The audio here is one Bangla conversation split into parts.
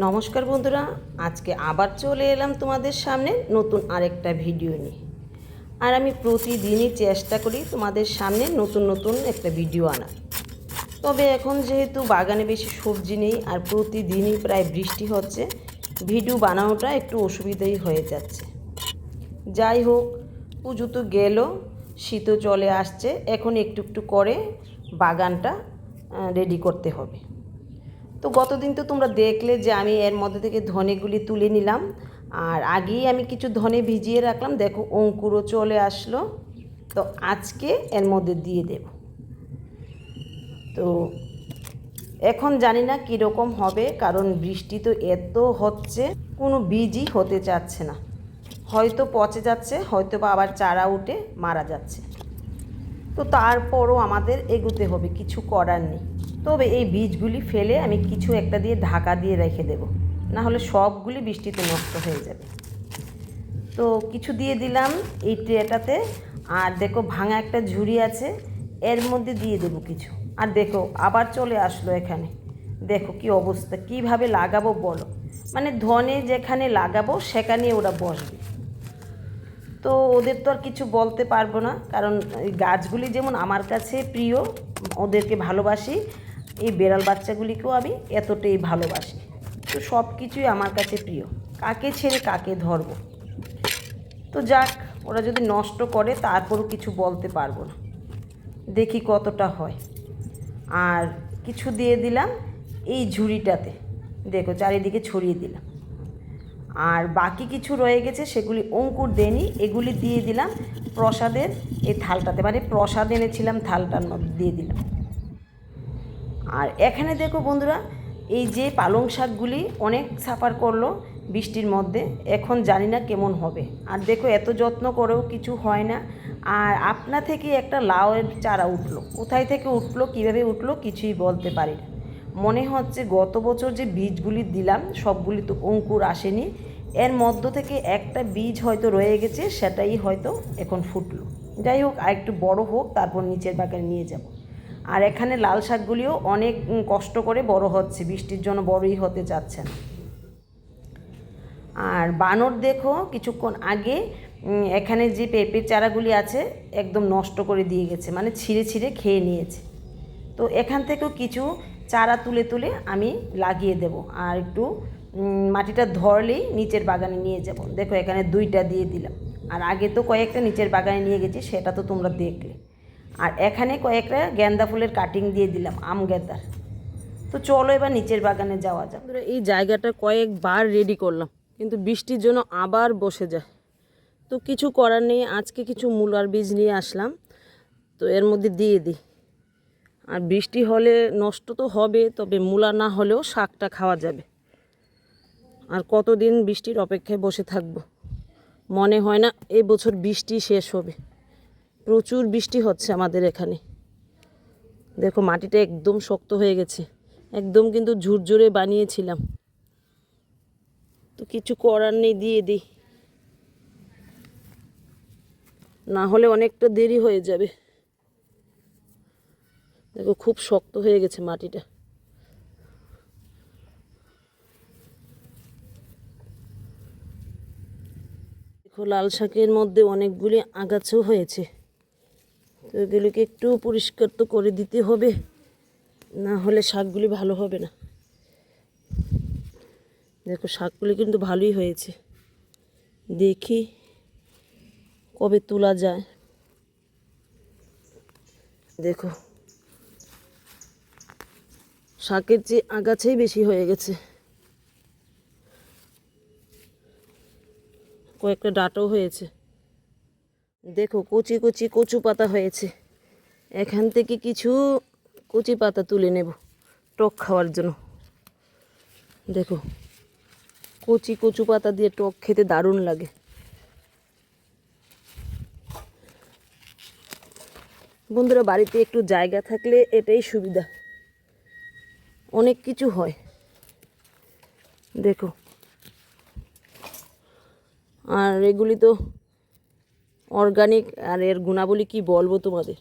নমস্কার বন্ধুরা, আজকে আবার চলে এলাম তোমাদের সামনে নতুন আরেকটা ভিডিও নিয়ে। আর আমি প্রতিদিনই চেষ্টা করি তোমাদের সামনে নতুন নতুন একটা ভিডিও আনার। তবে এখন যেহেতু বাগানে বেশি সবজি নেই আর প্রতিদিনই প্রায় বৃষ্টি হচ্ছে, ভিডিও বানানোটা একটু অসুবিধাই হয়ে যাচ্ছে। যাই হোক, পুজো তো গেল, শীতও চলে আসছে, এখন একটু একটু করে বাগানটা রেডি করতে হবে। তো গতদিন তো তোমরা দেখলে যে আমি এর মধ্যে থেকে ধনেগুলি তুলে নিলাম। আর আগেই আমি কিছু ধনে ভিজিয়ে রাখলাম। দেখো অঙ্কুরও চলে আসলো। তো আজকে এর মধ্যে দিয়ে দেব। তো এখন জানি না কীরকম হবে, কারণ বৃষ্টি তো এত হচ্ছে, কোনো বীজই হতে চাচ্ছে না। হয়তো পচে যাচ্ছে, হয়তো বা আবার চারা উঠে মারা যাচ্ছে। তো তারপরও আমাদের এগুতে হবে, কিছু করার নেই। তবে এই বীজগুলি ফেলে আমি কিছু একটা দিয়ে ঢাকা দিয়ে রেখে দেব। না হলে সবগুলি বৃষ্টিতে নষ্ট হয়ে যাবে। তো কিছু দিয়ে দিলাম এই ট্রেটাতে। আর দেখো ভাঙা একটা ঝুড়ি আছে, এর মধ্যে দিয়ে দেবো কিছু। আর দেখো, আবার চলে আসলো এখানে। দেখো কি অবস্থা, কীভাবে লাগাবো বলো? মানে ধনে যেখানে লাগাবো, সেখানে ওরা বসবে। তো ওদের তো আর কিছু বলতে পারব না, কারণ গাছগুলি যেমন আমার কাছে প্রিয়, ওদেরকে ভালোবাসি। এই বেড়াল বাচ্চাগুলিকেও আমি এতটাই ভালোবাসি। তো সব কিছুই আমার কাছে প্রিয়। কাকে ছেড়ে কাকে ধরবো? তো যাক, ওরা যদি নষ্ট করে তারপরও কিছু বলতে পারব না। দেখি কতটা হয়। আর কিছু দিয়ে দিলাম এই ঝুড়িটাতে। দেখো, চারিদিকে ছড়িয়ে দিলাম। আর বাকি কিছু রয়ে গেছে, সেগুলি অঙ্কুর দেনি এগুলি দিয়ে দিলাম প্রসাদের এই থালটাতে। মানে প্রসাদ এনেছিলাম থালটার মধ্যে দিয়ে দিলাম। আর এখানে দেখো বন্ধুরা, এই যে পালং শাকগুলি অনেক সাফার করল বৃষ্টির মধ্যে, এখন জানি না কেমন হবে। আর দেখো এত যত্ন করেও কিছু হয় না। আর আপনা থেকে একটা লাউয়ের চারা উঠল। কোথায় থেকে উঠল, কীভাবে উঠল কিছুই বলতে পারি না। মনে হচ্ছে গত বছর যে বীজগুলি দিলাম, সবগুলি তো অঙ্কুর আসেনি। এর মধ্য থেকে একটা বীজ হয়তো রয়ে গেছে, সেটাই হয়তো এখন ফুটলো। যাই হোক, আর একটু বড় হোক, তারপর নিচের বাগানে নিয়ে যাব। আর এখানে লাল শাকগুলিও অনেক কষ্ট করে বড় হচ্ছে, বৃষ্টির জন্য বড়ই হতে চাচ্ছে না আর বানর দেখো, কিছুক্ষণ আগে এখানে যে পেঁপের চারাগুলি আছে, একদম নষ্ট করে দিয়ে গেছে মানে ছিঁড়ে ছিঁড়ে খেয়ে নিয়েছে। তো এখান থেকেও কিছু চারা তুলে তুলে আমি লাগিয়ে দেব, আর একটু মাটিটা ধরলেই নিচের বাগানে নিয়ে যাব। দেখো এখানে দুইটা দিয়ে দিলাম, আর আগে তো কয়েকটা নিচের বাগানে নিয়ে গেছি, সেটা তো তোমরা দেখলে। আর এখানে কয়েকটা গেন্দা ফুলের কাটিং দিয়ে দিলাম, আম গেন্দার তো চলো এবার নিচের বাগানে যাওয়া যাক। এই জায়গাটা কয়েকবার রেডি করলাম, কিন্তু বৃষ্টির জন্য আবার বসে যায়। তো কিছু করার নেই, আজকে কিছু মূলার বীজ নিয়ে আসলাম, তো এর মধ্যে দিয়ে দিই। আর বৃষ্টি হলে নষ্ট তো হবে, তবে মূলা না হলেও শাকটা খাওয়া যাবে। আর কতদিন বৃষ্টির অপেক্ষায় বসে থাকব? মনে হয় না এই বছর বৃষ্টি শেষ হবে। প্রচুর বৃষ্টি হচ্ছে আমাদের এখানে। দেখো, মাটিটা একদম শক্ত হয়ে গেছে। একদম কিন্তু ঝুরঝুরে বানিয়েছিলাম। তো কিছু করার নেই, দিয়ে দিই। না হলে অনেকটা দেরি হয়ে যাবে। দেখো, খুব শক্ত হয়ে গেছে মাটিটা। দেখো, লাল শাকের মধ্যে অনেকগুলি আগাছাও হয়েছে। তো এগুলিকে একটু পরিষ্কার তো করে দিতে হবে, না হলে শাকগুলি ভালো হবে না। দেখো, শাকগুলি কিন্তু ভালোই হয়েছে। দেখি কবে তোলা যায়। দেখো, শাকের চেয়ে আগাছাই বেশি হয়ে গেছে। কয়েকটা ডাঁটাও হয়েছে। দেখো, কচি কচি কচু পাতা হয়েছে। এখান থেকে কিছু কচি পাতা তুলে নেব টক খাওয়ার জন্য। দেখো, কচি কচু পাতা দিয়ে টক খেতে দারুণ লাগে। বন্ধুরা, বাড়িতে একটু জায়গা থাকলে এটাই সুবিধা। অনেক কিছু হয়। দেখো, আর এগুলি তো অর্গানিক আর এর গুণাবলী কি বলব তোমাদের?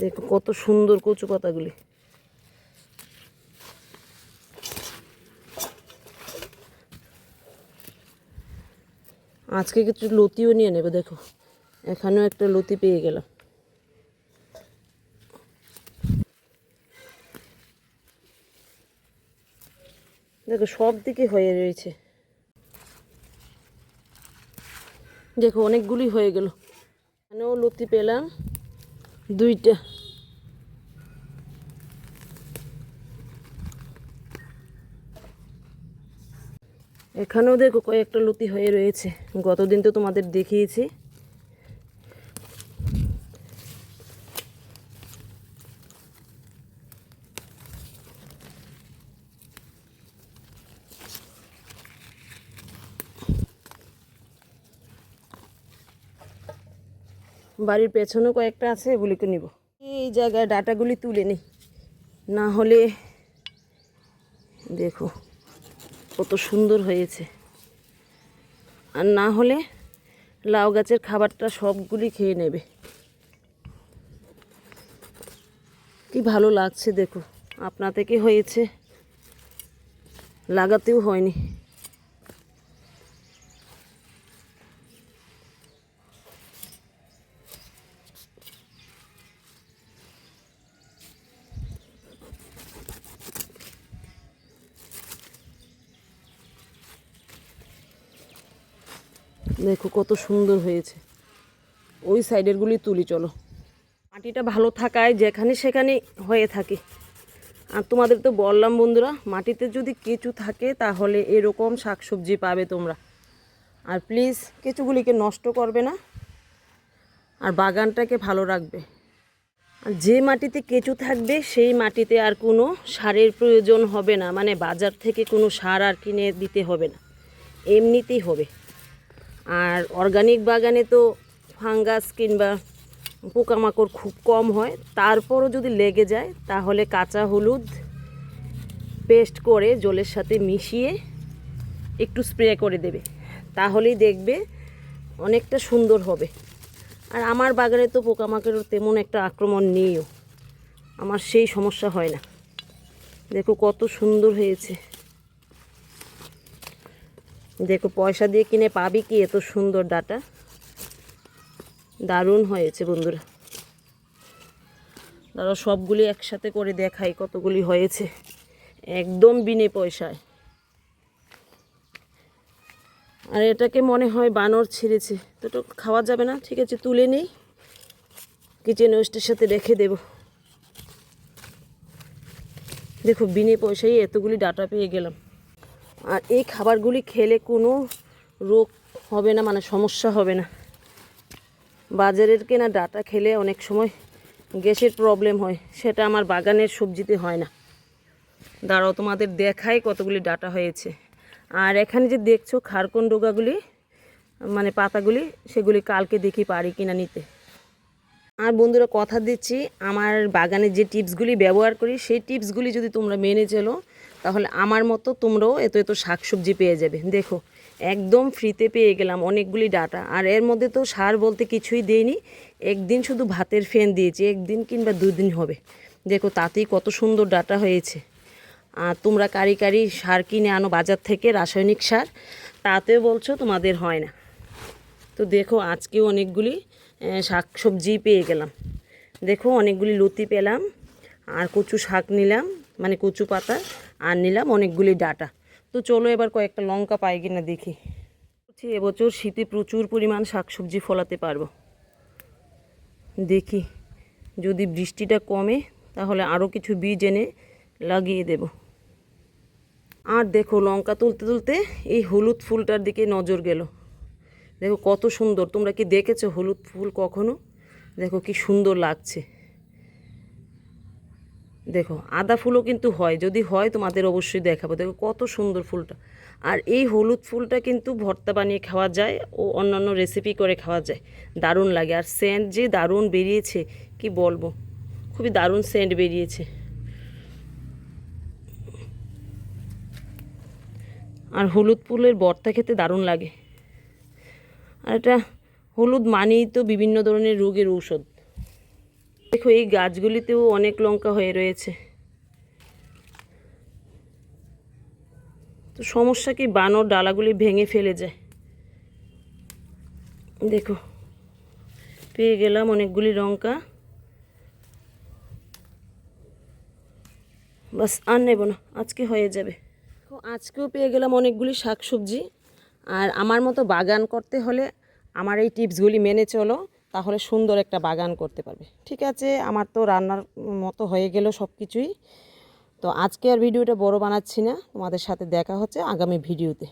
দেখো কত সুন্দর কচু পাতাগুলি। আজকে কিছু লতিও নিয়ে নেবে, দেখো। এখানেও একটা লতি পেয়ে গেলাম। দেখো, সব দিকে হয়ে রয়েছে। দেখো, অনেকগুলি হয়ে গেল। এখানেও লতি পেলাম, দুইটা। এখানেও দেখো কয়েকটা লতি হয়ে রয়েছে। গতদিন তো তোমাদের দেখিয়েছি। বাড়ির পেছনেও কয়েকটা আছে, এগুলিকে নিব। এই জায়গায় ডাটাগুলি তুলে নিই। না হলে দেখো কত সুন্দর হয়েছে। আর না হলে লাউ গাছের খাবারটা সবগুলি খেয়ে নেবে। কি ভালো লাগছে দেখো। আপনা থেকে হয়েছে, লাগাতেও হয়নি। দেখো কত সুন্দর হয়েছে। ওই সাইডেরগুলি তুলি, চলো। মাটিটা ভালো থাকায় যেখানে সেখানে হয়ে থাকে। আর তোমাদের তো বললাম বন্ধুরা, মাটিতে যদি কেঁচু থাকে তাহলে এরকম শাকসবজি পাবে তোমরা। আর প্লিজ, কেঁচুগুলিকে নষ্ট করবে না। আর বাগানটাকে ভালো রাখবে। আর যে মাটিতে কেঁচু থাকবে, সেই মাটিতে আর কোনো সারের প্রয়োজন হবে না। মানে বাজার থেকে কোনো সার আর কিনে দিতে হবে না। এমনিতেই হবে। আর অর্গানিক বাগানে তো ফাঙ্গাস কিংবা পোকামাকড় খুব কম হয়। তারপরও যদি লেগে যায়, তাহলে কাঁচা হলুদ পেস্ট করে জলের সাথে মিশিয়ে একটু স্প্রে করে দেবে। তাহলেই দেখবে অনেকটা সুন্দর হবে। আর আমার বাগানে তো পোকামাকড়ের তেমন একটা আক্রমণ নেইও। আমার সেই সমস্যা হয় না। দেখো কত সুন্দর হয়েছে। দেখো পয়সা দিয়ে কিনে পাবি কি? এত সুন্দর ডাটা দারুণ হয়েছে বন্ধুরা। দাদা সবগুলি একসাথে করে দেখাই কতগুলি হয়েছে। একদম বিনে পয়সায়। আর এটাকে মনে হয় বানর ছিঁড়েছে। তো তো খাওয়া যাবে না, ঠিক আছে, তুলে নেই। কিচেন ওয়েস্টের সাথে রেখে দেব। দেখো, বিনে পয়সায় এতগুলি ডাটা পেয়ে গেলাম। আর এই খাবারগুলি খেলে কোনো রোগ হবে না মানে সমস্যা হবে না। বাজারের কেনা ডাটা খেলে অনেক সময় গ্যাসের প্রবলেম হয়, সেটা আমার বাগানের সবজিতে হয় না। দাঁড়াও, তোমাদের দেখায় কতগুলি ডাটা হয়েছে। আর এখানে যে দেখছ খারকন ডোগাগুলি মানে পাতাগুলি, সেগুলি কালকে দেখি পারি কিনা নিতে। আর বন্ধুরা, কথা দিচ্ছি, আমার বাগানে যে টিপসগুলি ব্যবহার করি, সেই টিপসগুলি যদি তোমরা মেনে চলো তাহলে আমার মতো তোমরাও এত এত শাকসবজি পেয়ে যাবে। দেখো, একদম ফ্রিতে পেয়ে গেলাম অনেকগুলি ডাটা। আর এর মধ্যে তো সার বলতে কিছুই দেইনি। একদিন শুধু ভাতের ফ্যান দিয়েছি, একদিন কিংবা দুদিন হবে। দেখো, তাতেই কত সুন্দর ডাটা হয়েছে। আর তোমরা কারি কারি সার কিনে আনো বাজার থেকে, রাসায়নিক সার। তাতেও বলছো তোমাদের হয় না। তো দেখো, আজকেও অনেকগুলি শাক সবজি পেয়ে গেলাম। দেখো, অনেকগুলি লতি পেলাম। আর কচু শাক নিলাম মানে কচু পাতা। আর নিলাম অনেকগুলি ডাটা। তো চলো এবার কয়েকটা লঙ্কা পাই কিনা দেখি। বলছি, এবছর শীতে প্রচুর পরিমাণ শাকসবজি ফলাতে পারব। দেখি, যদি বৃষ্টিটা কমে, তাহলে আরও কিছু বীজ এনে লাগিয়ে দেব। আর দেখো, লঙ্কা তুলতে তুলতে এই হলুদ ফুলটার দিকে নজর গেল। দেখো, কত সুন্দর। তোমরা কি দেখেছ হলুদ ফুল কখনো? দেখো, কি সুন্দর লাগছে। দেখো, আদা ফুলও কিন্তু হয়, যদি হয় তোমাদের অবশ্যই দেখাবো। দেখো, কত সুন্দর ফুলটা। আর এই হলুদ ফুলটা কিন্তু ভর্তা বানিয়ে খাওয়া যায় ও অন্যান্য রেসিপি করে খাওয়া যায়। দারুণ লাগে। আর সেন্ট যে দারুণ বেরিয়েছে, কি বলব? খুবই দারুণ সেন্ট বেরিয়েছে। আর হলুদ ফুলের ভর্তা খেতে দারুণ লাগে। আর এটা হলুদ মানেই তো বিভিন্ন ধরনের রোগের ঔষধ। দেখো, এই গাছগুলিতেও অনেক লঙ্কা হয়ে রয়েছে। তো সমস্যা কি? বানর ডালাগুলি ভেঙে ফেলে যায়। দেখো, পেয়ে গেলাম অনেকগুলি লঙ্কা। বাস, আর নেব না, আজকে হয়ে যাবে। আজকেও পেয়ে গেলাম অনেকগুলি শাকসবজি। আর আমার মতো বাগান করতে হলে আমার এই টিপসগুলি মেনে চলো। তাহলে সুন্দর একটা বাগান করতে পারবে। ঠিক আছে, আমার তো রান্নার মতো হয়ে গেল সব কিছুই তো আজকে আর ভিডিওটা বড় বানাচ্ছি না, তোমাদের সাথে দেখা হচ্ছে আগামী ভিডিওতে।